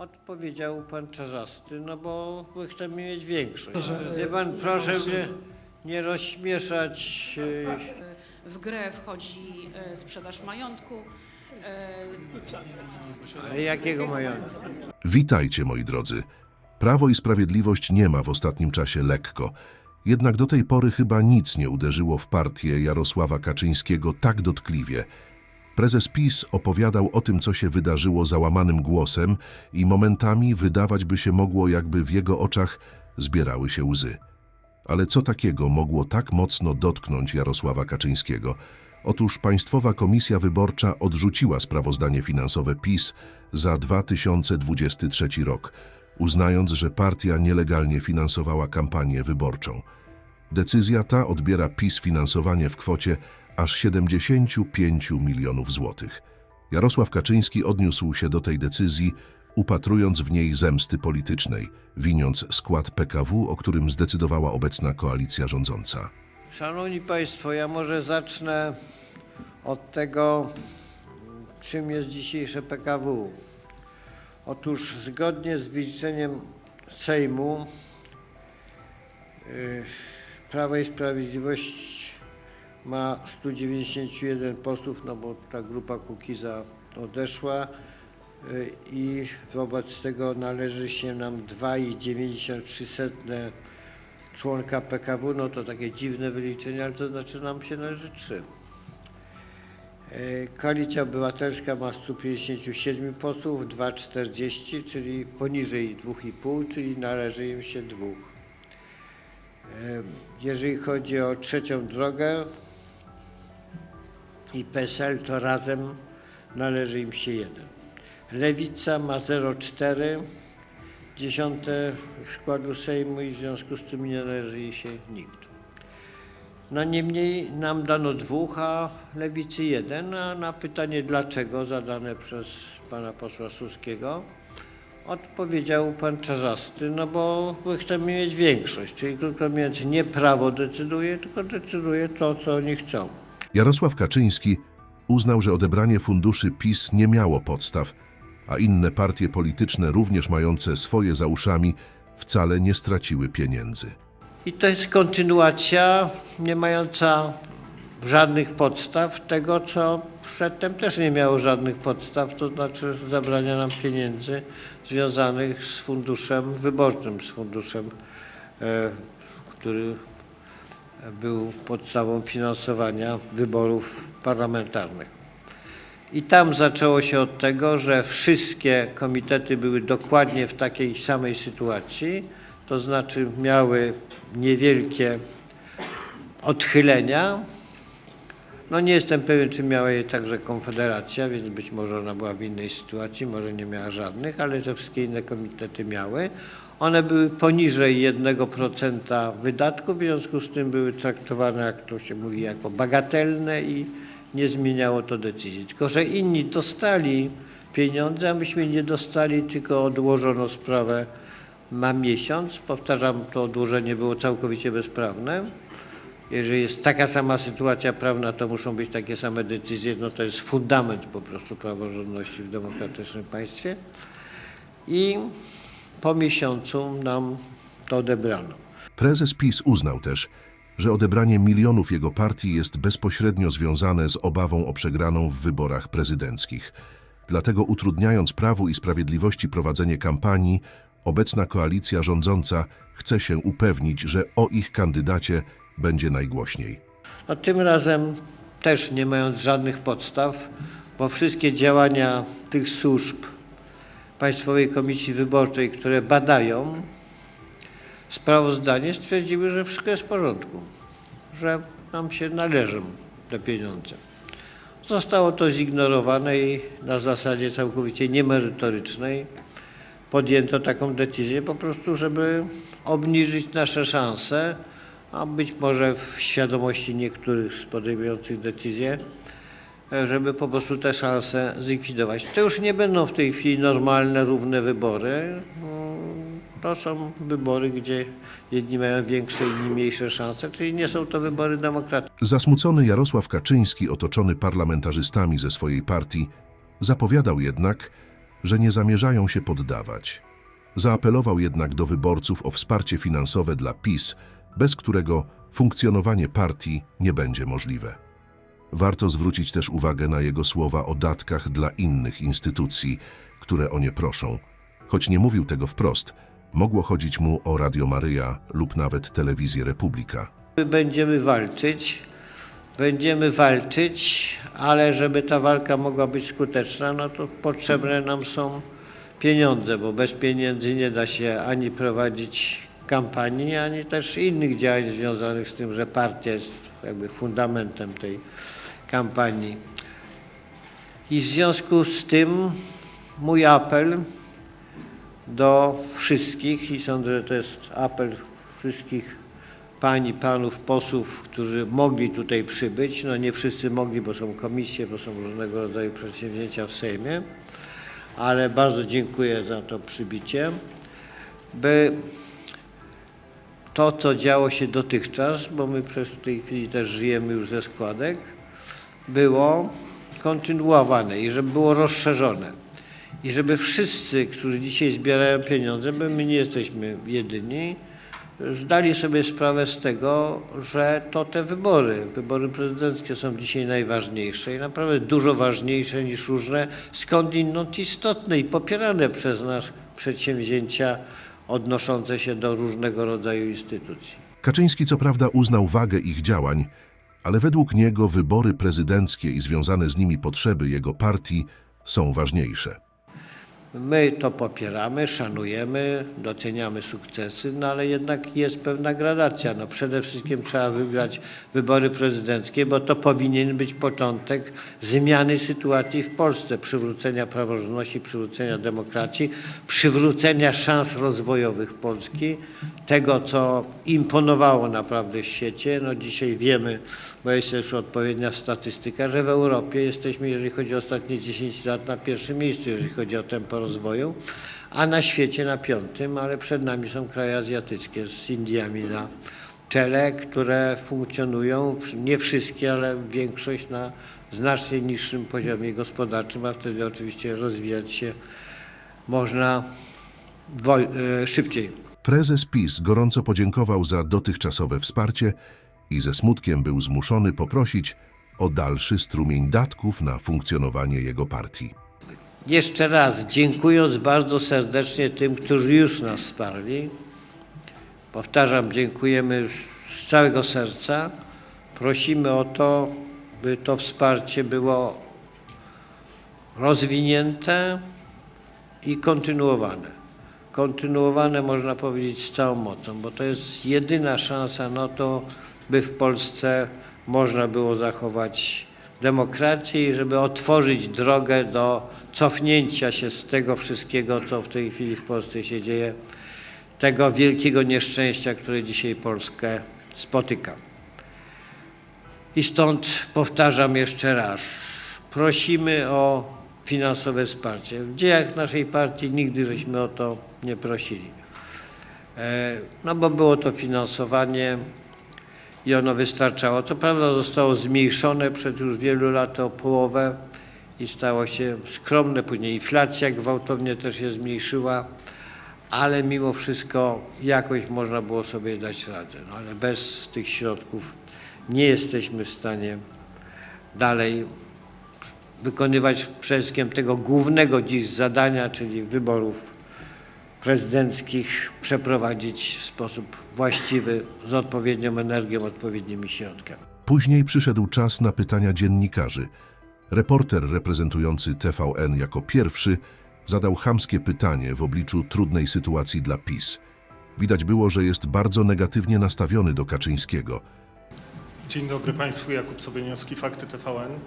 Odpowiedział pan Czarzasty, no bo my chcemy mieć większość. Wie pan, proszę mnie nie rozśmieszać. e, W grę wchodzi e, sprzedaż majątku. e, Ale jakiego majątku? Witajcie, moi drodzy. Prawo i Sprawiedliwość nie ma w ostatnim czasie lekko. Jednak do tej pory chyba nic nie uderzyło w partię Jarosława Kaczyńskiego tak dotkliwie. Prezes PiS opowiadał o tym, co się wydarzyło załamanym głosem i momentami wydawać by się mogło, jakby w jego oczach zbierały się łzy. Ale co takiego mogło tak mocno dotknąć Jarosława Kaczyńskiego? Otóż Państwowa Komisja Wyborcza odrzuciła sprawozdanie finansowe PiS za 2023 rok, uznając, że partia nielegalnie finansowała kampanię wyborczą. Decyzja ta odbiera PiS finansowanie w kwocie aż 75 milionów złotych. Jarosław Kaczyński odniósł się do tej decyzji, upatrując w niej zemsty politycznej, winiąc skład PKW, o którym zdecydowała obecna koalicja rządząca. Szanowni Państwo, ja może zacznę od tego, czym jest dzisiejsze PKW. Otóż zgodnie z wyliczeniem Sejmu y, Prawo i Sprawiedliwość ma 191 posłów, no bo ta grupa Kukiza odeszła y, i wobec tego należy się nam 2,93 członka PKW, no to takie dziwne wyliczenie, ale to znaczy nam się należy 3. E, Koalicja Obywatelska ma 157 posłów, 2,40, czyli poniżej 2,5, czyli należy im się dwóch. E, Jeżeli chodzi o trzecią drogę i PSL, to razem należy im się jeden. Lewica ma 0,4, dziesiąte składu Sejmu i w związku z tym nie należy się nikt. No niemniej nam dano dwóch, a lewicy jeden, a na pytanie dlaczego zadane przez pana posła Suskiego odpowiedział pan Czarzasty, no bo my chcemy mieć większość, czyli krótko mówiąc nie prawo decyduje, tylko decyduje to, co oni chcą. Jarosław Kaczyński uznał, że odebranie funduszy PiS nie miało podstaw, a inne partie polityczne, również mające swoje za uszami, wcale nie straciły pieniędzy. I to jest kontynuacja nie mająca żadnych podstaw tego, co przedtem też nie miało żadnych podstaw, to znaczy zabrania nam pieniędzy związanych z funduszem wyborczym, z funduszem, e, który był podstawą finansowania wyborów parlamentarnych. I tam zaczęło się od tego, że wszystkie komitety były dokładnie w takiej samej sytuacji, to znaczy miały niewielkie odchylenia. No nie jestem pewien, czy miała je także Konfederacja, więc być może ona była w innej sytuacji, może nie miała żadnych, ale te wszystkie inne komitety miały. One były poniżej 1% wydatków, w związku z tym były traktowane, jak to się mówi, jako bagatelne i nie zmieniało to decyzji. Tylko, że inni dostali pieniądze, a myśmy nie dostali, tylko odłożono sprawę na miesiąc. Powtarzam, to odłożenie było całkowicie bezprawne. Jeżeli jest taka sama sytuacja prawna, to muszą być takie same decyzje. No to jest fundament po prostu praworządności w demokratycznym państwie. I po miesiącu nam to odebrano. Prezes PiS uznał też, że odebranie milionów jego partii jest bezpośrednio związane z obawą o przegraną w wyborach prezydenckich. Dlatego utrudniając Prawu i Sprawiedliwości prowadzenie kampanii, obecna koalicja rządząca chce się upewnić, że o ich kandydacie będzie najgłośniej. No, tym razem też nie mając żadnych podstaw, bo wszystkie działania tych służb Państwowej Komisji Wyborczej, które badają sprawozdanie, stwierdziły, że wszystko jest w porządku, że nam się należą te pieniądze. Zostało to zignorowane i na zasadzie całkowicie niemerytorycznej podjęto taką decyzję po prostu, żeby obniżyć nasze szanse, a być może w świadomości niektórych z podejmujących decyzje, e, żeby po prostu te szanse zlikwidować. To już nie będą w tej chwili normalne, równe wybory. To są wybory, gdzie jedni mają większe, inni mniejsze szanse, czyli nie są to wybory demokratyczne. Zasmucony Jarosław Kaczyński, otoczony parlamentarzystami ze swojej partii, zapowiadał jednak, że nie zamierzają się poddawać. Zaapelował jednak do wyborców o wsparcie finansowe dla PiS, bez którego funkcjonowanie partii nie będzie możliwe. Warto zwrócić też uwagę na jego słowa o datkach dla innych instytucji, które o nie proszą. Choć nie mówił tego wprost, mogło chodzić mu o Radio Maryja lub nawet Telewizję Republika. My Będziemy walczyć, będziemy walczyć, ale żeby ta walka mogła być skuteczna, no to potrzebne nam są pieniądze, bo bez pieniędzy nie da się ani prowadzić kampanii, ani też innych działań związanych z tym, że partia jest jakby fundamentem tej kampanii. I w związku z tym mój apel do wszystkich i sądzę, że to jest apel wszystkich pań i panów posłów, którzy mogli tutaj przybyć. No nie wszyscy mogli, bo są komisje, bo są różnego rodzaju przedsięwzięcia w Sejmie, ale bardzo dziękuję za to przybicie, by to, co działo się dotychczas, bo my przez w tej chwili też żyjemy już ze składek, było kontynuowane i żeby było rozszerzone. I żeby wszyscy, którzy dzisiaj zbierają pieniądze, bo my nie jesteśmy jedyni, zdali sobie sprawę z tego, że to te wybory, wybory prezydenckie są dzisiaj najważniejsze i naprawdę dużo ważniejsze niż różne skądinąd istotne i popierane przez nas przedsięwzięcia odnoszące się do różnego rodzaju instytucji. Kaczyński co prawda uznał wagę ich działań, ale według niego wybory prezydenckie i związane z nimi potrzeby jego partii są ważniejsze. My to popieramy, szanujemy, doceniamy sukcesy, no ale jednak jest pewna gradacja. No przede wszystkim trzeba wygrać wybory prezydenckie, bo to powinien być początek zmiany sytuacji w Polsce, przywrócenia praworządności, przywrócenia demokracji, przywrócenia szans rozwojowych Polski, tego co imponowało naprawdę w świecie. No dzisiaj wiemy, bo jest też odpowiednia statystyka, że w Europie jesteśmy, jeżeli chodzi o ostatnie 10 lat, na pierwszym miejscu, jeżeli chodzi o tempo rozwoju, a na świecie na piątym, ale przed nami są kraje azjatyckie z Indiami na czele, które funkcjonują, nie wszystkie, ale większość na znacznie niższym poziomie gospodarczym, a wtedy oczywiście rozwijać się można e, szybciej. Prezes PiS gorąco podziękował za dotychczasowe wsparcie i ze smutkiem był zmuszony poprosić o dalszy strumień datków na funkcjonowanie jego partii. Jeszcze raz dziękując bardzo serdecznie tym, którzy już nas wsparli. Powtarzam, dziękujemy z całego serca. Prosimy o to, by to wsparcie było rozwinięte i kontynuowane. Kontynuowane można powiedzieć z całą mocą, bo to jest jedyna szansa na to, by w Polsce można było zachować demokrację i żeby otworzyć drogę do cofnięcia się z tego wszystkiego, co w tej chwili w Polsce się dzieje, tego wielkiego nieszczęścia, które dzisiaj Polskę spotyka. I stąd powtarzam jeszcze raz, prosimy o finansowe wsparcie. W dziejach naszej partii nigdy żeśmy o to nie prosili. E, No bo było to finansowanie i ono wystarczało. Co prawda zostało zmniejszone przed już wielu lat o połowę i stało się skromne. Później inflacja gwałtownie też się zmniejszyła, ale mimo wszystko jakoś można było sobie dać radę. No ale bez tych środków nie jesteśmy w stanie dalej wykonywać przede wszystkim tego głównego dziś zadania, czyli wyborów prezydenckich, przeprowadzić w sposób właściwy, z odpowiednią energią, odpowiednimi środkami. Później przyszedł czas na pytania dziennikarzy. Reporter reprezentujący TVN jako pierwszy zadał chamskie pytanie w obliczu trudnej sytuacji dla PiS. Widać było, że jest bardzo negatywnie nastawiony do Kaczyńskiego. Dzień dobry Państwu, Jakub Sobieniowski, Fakty TVN.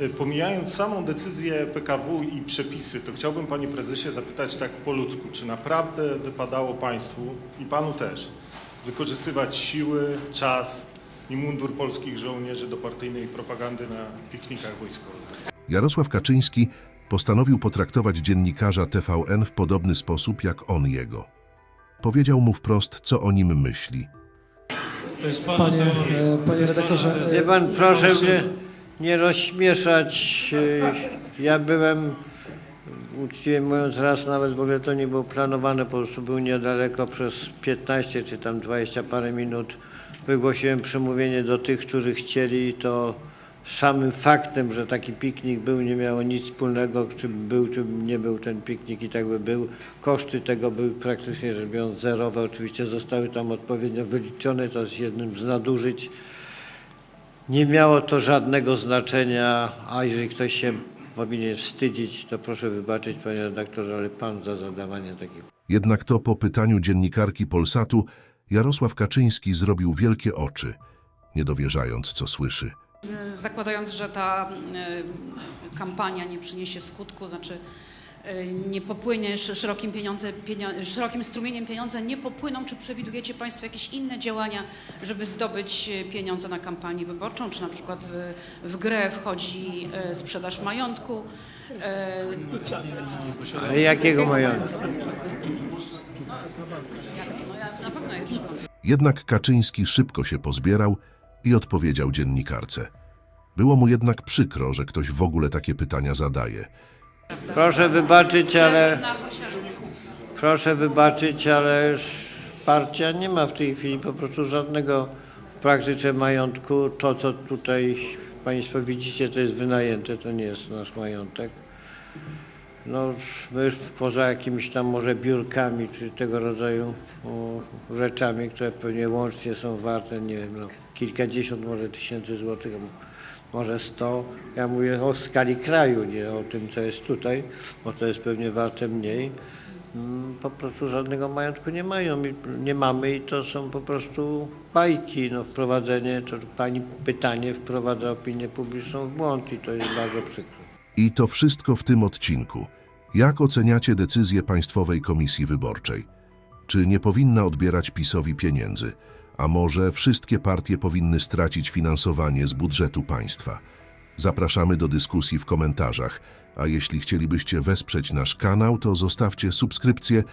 Y, Pomijając samą decyzję PKW i przepisy, to chciałbym Panie Prezesie zapytać tak po ludzku, czy naprawdę wypadało Państwu i Panu też wykorzystywać siły, czas i mundur polskich żołnierzy do partyjnej propagandy na piknikach wojskowych? Jarosław Kaczyński postanowił potraktować dziennikarza TVN w podobny sposób jak on jego. Powiedział mu wprost, co o nim myśli. To jest pana Panie, teoria. panie redaktorze, Wie pan, proszę mnie nie rozśmieszać. e, Ja byłem Uczciwie mówiąc, raz nawet w ogóle to nie było planowane, po prostu był niedaleko przez 15 czy tam 20 parę minut. Wygłosiłem przemówienie do tych, którzy chcieli, to samym faktem, że taki piknik był, nie miało nic wspólnego, czy był, czy nie był ten piknik i tak by był. Koszty tego były praktycznie rzecz biorąc zerowe. Oczywiście zostały tam odpowiednio wyliczone, to jest jednym z nadużyć. Nie miało to żadnego znaczenia, a jeżeli ktoś się powinien wstydzić, to proszę wybaczyć, panie redaktorze, ale pan za zadawanie takich Jednak to po pytaniu dziennikarki Polsatu Jarosław Kaczyński zrobił wielkie oczy, nie dowierzając, co słyszy. E, Zakładając, że ta e, kampania nie przyniesie skutku, znaczy e, nie popłynie sz- szerokim, pieniądze, szerokim strumieniem pieniądze, nie popłyną, czy przewidujecie Państwo jakieś inne działania, żeby zdobyć pieniądze na kampanię wyborczą, czy na przykład w, w grę wchodzi sprzedaż majątku? Ale jakiego majątku? No ja na pewno jakiś mam. Jednak Kaczyński szybko się pozbierał i odpowiedział dziennikarce. Było mu jednak przykro, że ktoś w ogóle takie pytania zadaje. Proszę wybaczyć, ale proszę wybaczyć, ale partia nie ma w tej chwili po prostu żadnego w praktyce majątku. To, co tutaj Państwo widzicie, to jest wynajęte, to nie jest nasz majątek. No, my już poza jakimiś tam może biurkami czy tego rodzaju o, rzeczami, które pewnie łącznie są warte, nie wiem, no, kilkadziesiąt może tysięcy złotych, może sto. Ja mówię o skali kraju, nie o tym, co jest tutaj, bo to jest pewnie warte mniej. Mm, Po prostu żadnego majątku nie mają, nie mamy i to są po prostu bajki. No, wprowadzenie, to pani pytanie wprowadza opinię publiczną w błąd i to jest bardzo przykre. I to wszystko w tym odcinku. Jak oceniacie decyzję Państwowej Komisji Wyborczej? Czy nie powinna odbierać PiSowi pieniędzy? A może wszystkie partie powinny stracić finansowanie z budżetu państwa? Zapraszamy do dyskusji w komentarzach, a jeśli chcielibyście wesprzeć nasz kanał, to zostawcie subskrypcję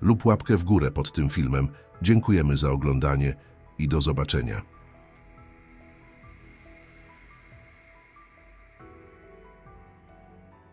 lub łapkę w górę pod tym filmem. Dziękujemy za oglądanie i do zobaczenia.